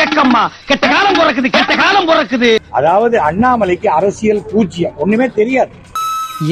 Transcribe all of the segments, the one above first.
ஜக்கம்மா கெட்ட காலம் பிறக்குது கெட்ட காலம் பிறக்குது. அதாவது அண்ணாமலைக்கு அரசியல் பூஜ்ஜியம். ஒண்ணுமே தெரியாது.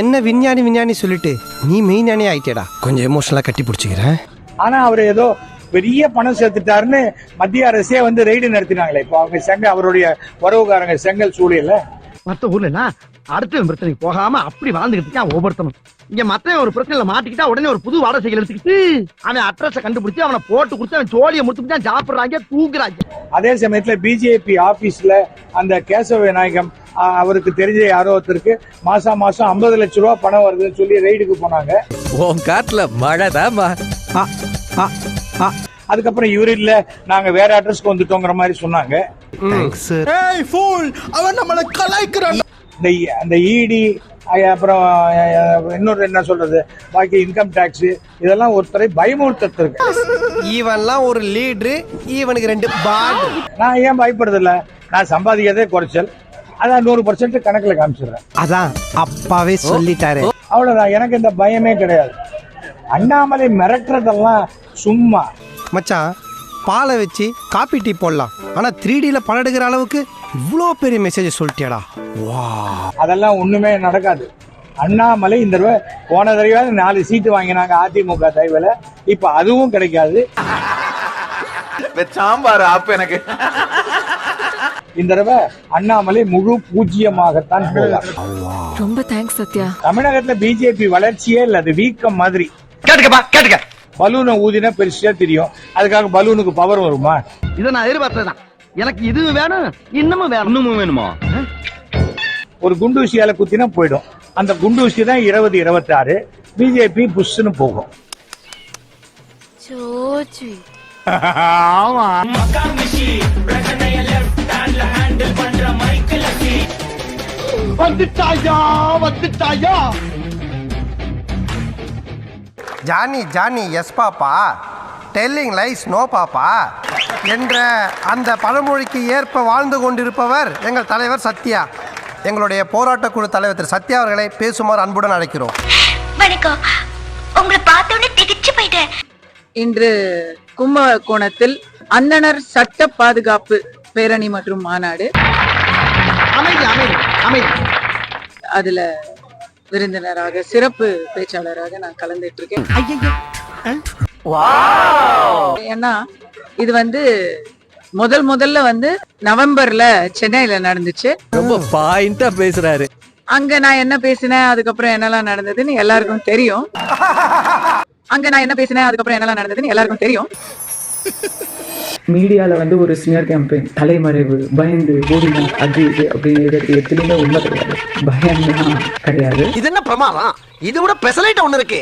என்ன விஞ்ஞானி விஞ்ஞானி சொல்லிட்டு நீ மெய்ஞானி ஆயிட்டேடா. கொஞ்சம் எமோஷனலா கட்டி பிடிச்சிக்கிறேன். ஆனா அவர் ஏதோ பெரிய பணம் சேர்த்துட்டாருன்னு மத்திய அரசே வந்து ரெய்டு நடத்தினாங்களே. இப்போ அவங்க செங்க அவருடைய உறவுக்காரங்க செங்கல் சூழல மத்த ஊர்ல அடுத்த பிரச்சனைக்கு போகாம அப்படி வாழ்ந்துகிட்டு ஒவ்வொருத்தனும். இங்க மத்தவன் ஒரு பிரச்சனைல மாட்டிக்கிட்டா உடனே ஒரு புது வாடகை எடுத்துக்கிட்டு அவன் அட்ரஸ கண்டுபிடிச்சு அவனை போட்டு கொடுத்து அவன் ஜோலியை முடிச்சு தான் சாப்பிடுறாங்க தூக்குறாங்க அதே சமயத்துல பிஜேபி ஆபீஸ்ல அந்த கேசவ விநாயகம் அவருக்கு தெரிஞ்ச யாரோ ஒருத்தருக்கு மாசம் மாசம் ஐம்பது லட்ச ரூபா பணம் வருதுன்னு சொல்லி ரெய்டுக்கு போனாங்க. உன் காட்டுல மழைதாம்மா அதுக்கப்புறம் இவரு இல்ல நாங்க வேற அட்ரஸ்க்கு வந்துட்டோங்கிற மாதிரி சொன்னாங்க. இந்த இ- அந்த இடி அப்புறம் இன்னொரு என்ன சொல்றது? பாக்கி இன்கம் டாக்ஸ் இதெல்லாம் ஒருத்தரை பயமுறுத்திருக்கு இவன்லாம் ஒரு லீடரு இவனுக்கு ரெண்டு பாடு. நான் ஏன் பயப்படுறதில்ல? நான் சம்பாதிக்கிறதே குறைச்சல். அதான் நூறு பர்சன்ட் கணக்குல காமிச்சிடுறேன். அதான் அப்பாவே சொல்லிட்டாரு. அவ்வளவுதான். எனக்கு இந்த பயமே கிடையாது. அண்ணாமலை மிரட்டுறதெல்லாம் சும்மா. மச்சான் பாலை வச்சு காப்பி டீ போடலாம். ஆனா த்ரீ டில படம் எடுக்கிற அளவுக்கு இவ்வளோ பெரிய மெசேஜ் சொல்லிட்டியாடா. அதெல்லாம் ஒண்ணுமே நடக்காது. அண்ணாமலை இந்த தடவை போன தடவை நாலு சீட்டு வாங்கினாங்க அதிமுக தயவுல இப்ப அதுவும் கிடைக்காது. சாம்பார் ஆப்பு எனக்கு. இந்த தடவை அண்ணாமலை முழு பூஜ்ஜியமாகத்தான் போவார் ரொம்ப தேங்க்ஸ் சத்யா. தமிழகத்துல பிஜேபி வளர்ச்சியே இல்ல அது வீக்கம் மாதிரி. கேட்டுக்கப்பா கேட்டுக்க. பலூனை ஊதினா பெருசா தெரியும். அதுக்காக பலூனுக்கு பவர் வருமா? இதை நான் எதிர்பார்த்ததுதான். எனக்கு இது வேணும் இன்னமும் வேணும். இன்னமும் வேணுமா? ஒரு குண்டூசியால குத்தினா போயிடும். அந்த குண்டூசி தான் இருபது இருபத்தி ஆறு பிஜேபி புஷ்னு போகும். வந்துட்டாயா வந்துட்டாயா? Johnny Johnny yes papa. Telling lies no papa. என்ற அந்த பழமொழிக்கு ஏற்ப வாழ்ந்து கொண்டிருப்பவர் எங்கள் தலைவர் சத்யா. எங்களுடைய போராட்ட குழு தலைவர் திரு சத்யா அவர்களை பேசுமாறு அன்புடன் அழைக்கிறோம். வணக்கம். உங்களை பார்த்தோன்னே திகைச்சு போயிட்டேன். இன்று கும்பகோணத்தில் அந்தணர் சட்ட பாதுகாப்பு பேரணி மற்றும் மாநாடு. அமைதி அமைதி அமைதி. அதுல விருந்தினராக சிறப்பு பேச்சாளராக நான் கலந்துட்டு இருக்கேன் ஏன்னா இது வந்து முதல் முதல்ல வந்து நவம்பர்ல சென்னையில நடந்துச்சு. ரொம்ப பாயிண்டா பேசுறாரு. அங்க நான் என்ன பேசினேன் அதுக்கப்புறம் என்னெல்லாம் நடந்ததுன்னு எல்லாருக்கும் தெரியும். அங்க நான் என்ன பேசினேன் அதுக்கப்புறம் என்னெல்லாம் நடந்ததுன்னு எல்லாருக்கும் தெரியும். மீடியால வந்து ஒரு ஸ்மியர் கேம்பெயின் தலைமறைவு பயந்து ஓடினா அது இது அப்படிங்கிறது எதுலையுமே உண்மை கிடையாது. பயம்லாம் கிடையாது. இது என்ன பிரமாதம்? இது விட பெசலைட் ஒண்ணு இருக்கு.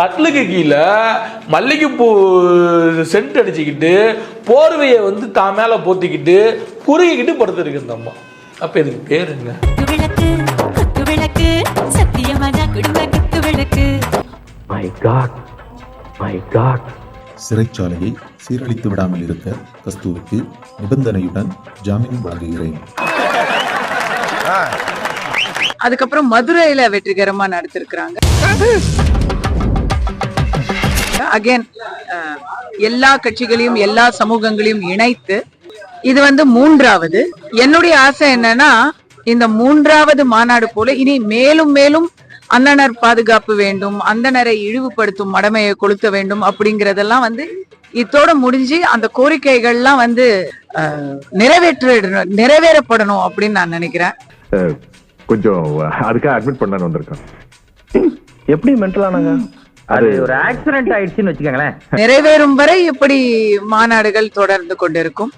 கட்லுக்கு கீழே மல்லிகைப்பூ சென்ட் அடிச்சுக்கிட்டு போர்வையை வந்து தான் மேல போத்திக்கிட்டு குறுகிக்கிட்டு படுத்துருக்கு இந்த அம்மா அப்ப இதுக்கு பேர் என்ன? சத்தியமான குடும்ப குத்து விளக்கு சிறைச்சாலையை சீரழித்து விடாமல் இருக்க கஸ்தூருக்கு நிபந்தனையுடன் ஜாமீன் வழங்குகிறேன். அதுக்கப்புறம் மதுரையில வெற்றிகரமா நடத்திருக்கிறாங்க. அகைன் எல்லா கட்சிகளையும் எல்லா சமூகங்களையும் இணைத்து இது வந்து மூன்றாவது. என்னுடைய ஆசை என்னன்னா இந்த மூன்றாவது மாநாடு போல இனி மேலும் மேலும் அந்தணர் பாதுகாப்பு வேண்டும் அந்தணரை இழிவுபடுத்தும் மடமையை கொளுத்த வேண்டும் அப்படிங்கறதெல்லாம் வந்து இத்தோட முடிஞ்சு அந்த கோரிக்கைகள்லாம் வந்து நிறைவேற்ற நிறைவேறப்படணும் அப்படின்னு நான் நினைக்கிறேன். கொஞ்சம் அதுக்காக அட்மிட் பண்ண வந்திருக்கேன். எப்படி மென்டலானாங்க அது ஒரு ஆக்சிடென்ட் ஆயிடுச்சுன்னு வச்சுக்கோங்களேன். நிறைவேறும் வரை இப்படி மாநாடுகள் தொடர்ந்து கொண்டிருக்கும்.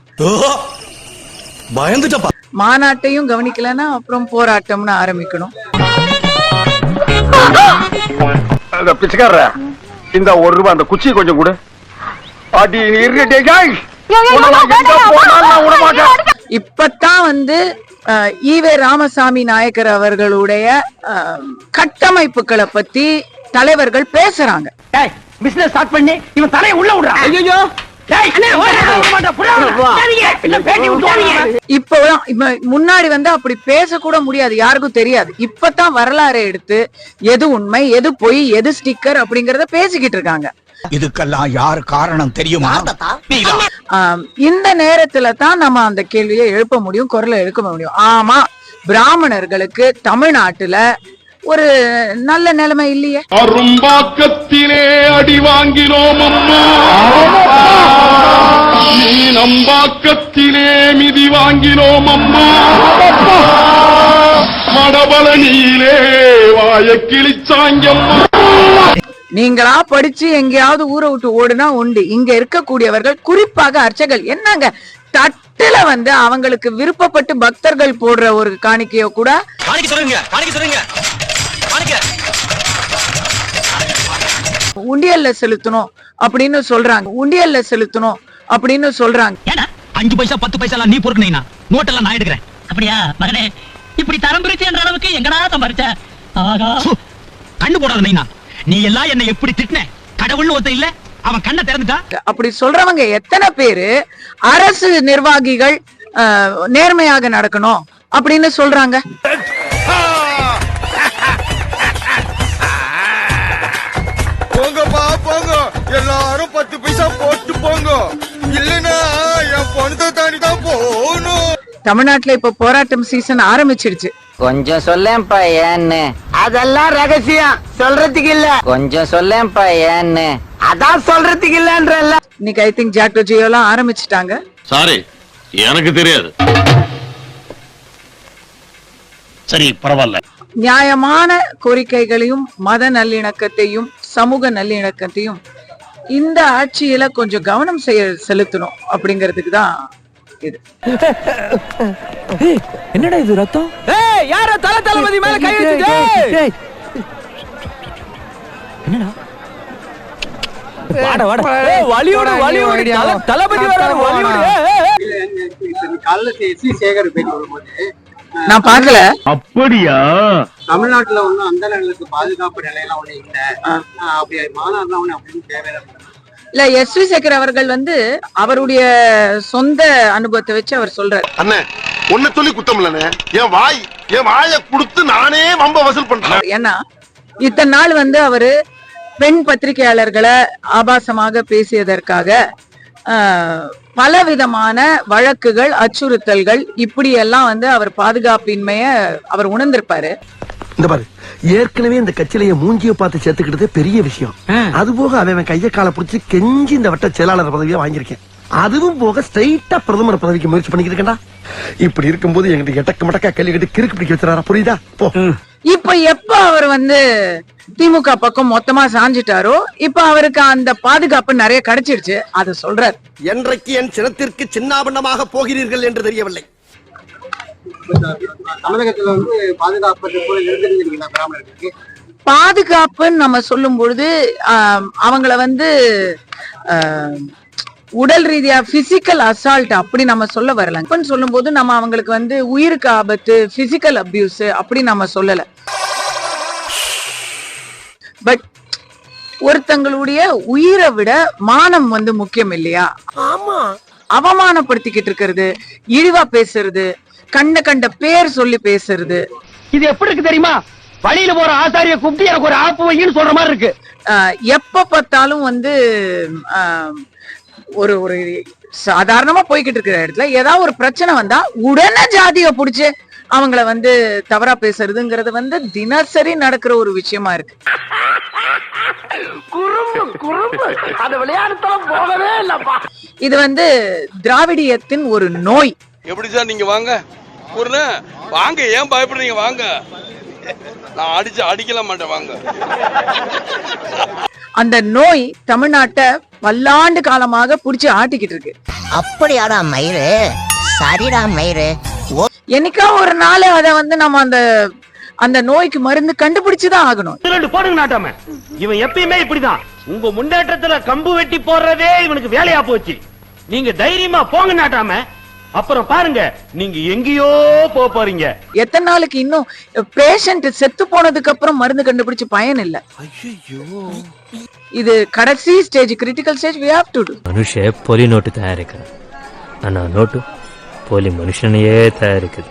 பயந்துட்டப்பா. மாநாட்டையும் கவனிக்கலன்னா அப்புறம் போராட்டம்னு ஆரம்பிக்கணும். பிச்சைக்கார இந்த ஒரு ரூபாய் அந்த குச்சி கொஞ்சம் கொடு. அடி இப்பதான் வந்து ஈவே ராமசாமி நாயக்கர் அவர்களுடைய கட்டமைப்புகளை பத்தி தலைவர்கள் பேசுறாங்க. பிசினஸ் ஸ்டார்ட் பண்ணி இவன் தலையை உள்ள விடுறான். ஐயோ முன்னாடி வந்து அப்படி பேசக்கூட முடியாது யாருக்கும் தெரியாது. இப்பதான் வரலாறை எடுத்து எது உண்மை எது பொய் எது ஸ்டிக்கர் அப்படிங்கறத பேசிக்கிட்டு இருக்காங்க. இதுக்கெல்லாம் யார் காரணம் தெரியுமா? இந்த நேரத்துல தான் நம்ம அந்த கேள்வியை எழுப்ப முடியும் குரலை எழுப்ப முடியும். ஆமா பிராமணர்களுக்கு தமிழ்நாட்டுல ஒரு நல்ல நிலைமை இல்லையே. அரும்பாக்கத்திலே அடி வாங்கினோம் அம்மா. நம்பாக்கத்திலே மிதி வாங்கினோம் அம்மா மடபலனியிலே வாய கிழிச்சாங்கம்மா. நீங்களா படிச்சு எங்கேயாவது ஊரை விட்டு ஓடுனா உண்டு. இங்க இருக்கக்கூடியவர்கள் குறிப்பாக அர்ச்சகர்கள் என்னங்க? தட்டுல வந்து அவங்களுக்கு விருப்பப்பட்டு பக்தர்கள் போடுற ஒரு காணிக்கையோ கூட? உண்டியல்ல செலுத்தணும் அப்படின்னு சொல்றாங்க. உண்டியல்ல செலுத்தணும். அப்படின்னு சொல்றாங்க. ஏன்னா அஞ்சு பைசா பத்து பைசா நீ பொறுக்கணீங்கன்னா நோட்டெல்லாம் நான் எடுக்கிறேன். அப்படியா மகனே இப்படி தரம் பிரிச்சு என்ற அளவுக்கு எங்கடா சம்பாரிச்ச? கண்ணு போடாத நீனா. நீ எல்லாம் என்ன எப்படி திட்டின? கடவுள்னு ஒருத்தன் இல்ல அவன் கண்ணை திறந்துட்டா? அப்படி சொல்றவங்க எத்தனை பேரு அரசு நிர்வாகிகள் நேர்மையாக நடக்கணும் அப்படின்னு சொல்றாங்க. போங்கப்பா போங்க. எல்லாரும் பத்து பைசா போட்டு போங்க. தமிழ்நாட்டுல இப்ப போராட்டம் சீசன் ஆரம்பிச்சிருச்சு. கொஞ்சம் சொல்லேன்ப்பா ஏன்னு. அதெல்லாம் ரகசியம். சொல்றதுக்கு இல்ல. கொஞ்சம் சொல்லேன்ப்பா ஏன்னு. அதான் சொல்றதுக்கு இல்லன்றல்ல. இன்னைக்கு ஐ திங்க் ஜாக்டோ ஜியோ எல்லாம் ஆரம்பிச்சிட்டாங்க. சாரி எனக்கு தெரியாது. சரி பரவாயில்ல. நியாயமான கோரிக்கைகளையும் மத நல்லிணக்கத்தையும் சமூக நல்லிணக்கத்தையும் இந்த ஆட்சியில கொஞ்சம் கவனம் செய்ய செலுத்தணும் அப்படிங்கிறதுக்கு தான் இது என்னடா இது ரத்தம்? ஏய் யார தல தளபதி மேல கை வச்சுட்டு என்னடா? வாட வாட. ஏய் வலியோட வலியோட தல- தளபதி வராரு வலியோட நான் பார்க்கல. அப்படியா? தமிழ்நாட்டுல ஒண்ணும் அந்த லெவலுக்கு பாதுகாப்பு நிலையெல்லாம் ஒண்ணு இல்ல. அப்படி மாநாடுலாம் ஒண்ணு அப்படின்னு தேவையில்லை. இல்ல எஸ் வி சேகர் அவர்கள் வந்து அவருடைய சொந்த அனுபவத்தை வச்சு அவர் சொல்றாரு. அண்ணே உன்னை சொல்லி குத்தம் என் வாய் என் வாயை கொடுத்து நானே வம்ப வசூல் பண்றேன். ஏன்னா இத்தனை நாள் வந்து அவரு பெண் பத்திரிகையாளர்களை ஆபாசமாக பேசியதற்காக ஆஹ், பலவிதமான வழக்குகள் அச்சுறுத்தல்கள் இப்படி எல்லாம் வந்து அவர் பாதுகாப்பின்மைய அவர் உணர்ந்திருப்பாரு. இந்த பாரு ஏற்கனவே இந்த கட்சியிலேயே மூஞ்சிய பார்த்து சேர்த்துக்கிட்டதே பெரிய விஷயம். அது போக அவன் அவன் கைய காலை பிடிச்சி கெஞ்சி இந்த வட்ட செயலாளர் பதவியை வாங்கியிருக்கேன். அதுவும் போக ஸ்ட்ரைட்டா பிரதமர் பதவிக்கு முயற்சி பண்ணிக்கிட்டு இப்படி இருக்கும்போது எங்கிட்ட எட்டக்கு மடக்கா கேள்வி கேட்டு கிறுக்கு பிடிக்க வச்சுறாரா புரியுதா? போ. இப்ப எப்ப அவர் வந்து திமுக பக்கம் மொத்தமா சாஞ்சிட்டாரோ இப்ப அவருக்கு அந்த பாதுகாப்பு நிறைய கிடைச்சிருச்சு அதை சொல்றாரு. என்றைக்கு என் சினத்திற்கு சின்னாபண்ணமாக போகிறீர்கள் என்று தெரியவில்லை. தமிழகத்துல வந்து பாதுகாப்பு பாதுகாப்புன்னு நம்ம சொல்லும் பொழுது அவங்கள வந்து உடல் ரீதியா பிசிக்கல் அசால்ட் அப்படி நம்ம சொல்ல வரல. இப்பன்னு சொல்லும் போது நம்ம அவங்களுக்கு வந்து உயிருக்கு ஆபத்து பிசிக்கல் அபியூஸ் அப்படி நம்ம சொல்லல. பட் ஒருத்தங்களுடைய உயிரை விட மானம் வந்து முக்கியம் இல்லையா? ஆமா. அவமானப்படுத்திக்கிட்டு இருக்கிறது இழிவா பேசுறது கண்ட கண்ட பேர் சொல்லி பேசுறது. இது எப்படி இருக்கு தெரியுமா? வழியில போற ஆசாரிய கூப்பிட்டு எனக்கு ஒரு ஆப்பு வையின்னு சொல்ற மாதிரி இருக்கு. எப்ப பார்த்தாலும் வந்து ஆஹ் ஒரு ஒரு சாதாரணமா போய்கிட்டு இருக்கிற இடத்துல ஏதாவது ஒரு பிரச்சனை வந்தா உடனே ஜாதிய புடிச்சு அவங்கள வந்து தவறா பேசுறதுங்கிறது வந்து தினசரி நடக்கிற ஒரு விஷயமா இருக்கு. இது வந்து திராவிடியத்தின் ஒரு நோய். எப்படி சார் நீங்க வாங்க? ஒரு வாங்க ஏன் பயப்படுறீங்க? வாங்க. நான் அடிச்சு அடிக்கல மாட்டேன் வாங்க. அந்த நோய் தமிழ்நாட்டை பல்லாண்டு காலமாக புடிச்சு ஆட்டிக்கிட்டு இருக்கு. அப்படியாடா மயிறு? சரிடா மயிறு. என்னைக்கா ஒரு நாள் அத வந்து நம்ம அந்த அந்த நோய்க்கு மருந்து கண்டுபிடிச்சுதான் ஆகணும். ரெண்டு போடுங்க நாட்டாம. இவன் எப்பயுமே இப்படிதான். உங்க முன்னேற்றத்துல கம்பு வெட்டி போடுறதே இவனுக்கு வேலையா போச்சு. நீங்க தைரியமா போங்க நாட்டாம. அப்புறம் பாருங்க நீங்க எங்கேயோ போக போறீங்க. எத்தனை நாளுக்கு இன்னும் பேஷண்ட் செத்து போனதுக்கு அப்புறம் மருந்து கண்டுபிடிச்சு பயன் இல்ல. இது கடைசி stage critical stage we have to to மனுஷ போலி நோட்டு தயாரிக்கிறேன். ஆனா நோட்டு போலி மனுஷனையே தயாரிக்குது.